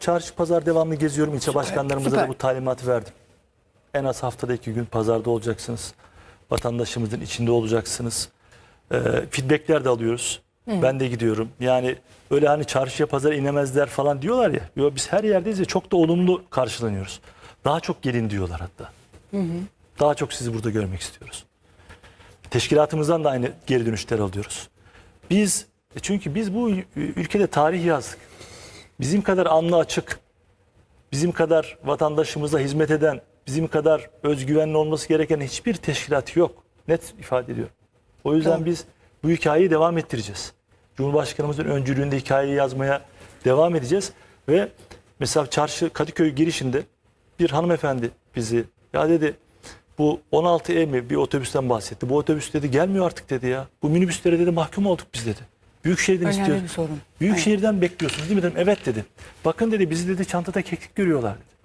çarşı pazar devamlı geziyorum. İlçe başkanlarımıza süper. da bu talimatı verdim. En az haftada iki gün pazarda olacaksınız. Vatandaşımızın içinde olacaksınız. Ee, feedbackler de alıyoruz. Ben de gidiyorum. Yani öyle hani çarşıya pazara inemezler falan diyorlar ya. Yo, biz her yerdeyiz ve çok da olumlu karşılanıyoruz. Daha çok gelin diyorlar hatta. Daha çok sizi burada görmek istiyoruz. Teşkilatımızdan da aynı geri dönüşler alıyoruz. Biz e çünkü biz bu ül- ülkede tarih yazdık. Bizim kadar anlı açık, bizim kadar vatandaşımıza hizmet eden, bizim kadar özgüvenli olması gereken hiçbir teşkilat yok. Net ifade ediyorum. O yüzden Doğru. biz bu hikayeyi devam ettireceğiz. Cumhurbaşkanımızın öncülüğünde hikayeyi yazmaya devam edeceğiz. Ve mesela çarşı Kadıköy girişinde bir hanımefendi bizi ya dedi bu 16E mi bir otobüsten bahsetti. Bu otobüs dedi gelmiyor artık dedi ya. Bu minibüslere dedi mahkum olduk biz dedi. Büyükşehir'den Önemli istiyoruz. bir sorun. Büyükşehir'den bekliyorsunuz değil mi dedim. Evet dedi. Bakın dedi bizi dedi çantada keklik görüyorlar dedi.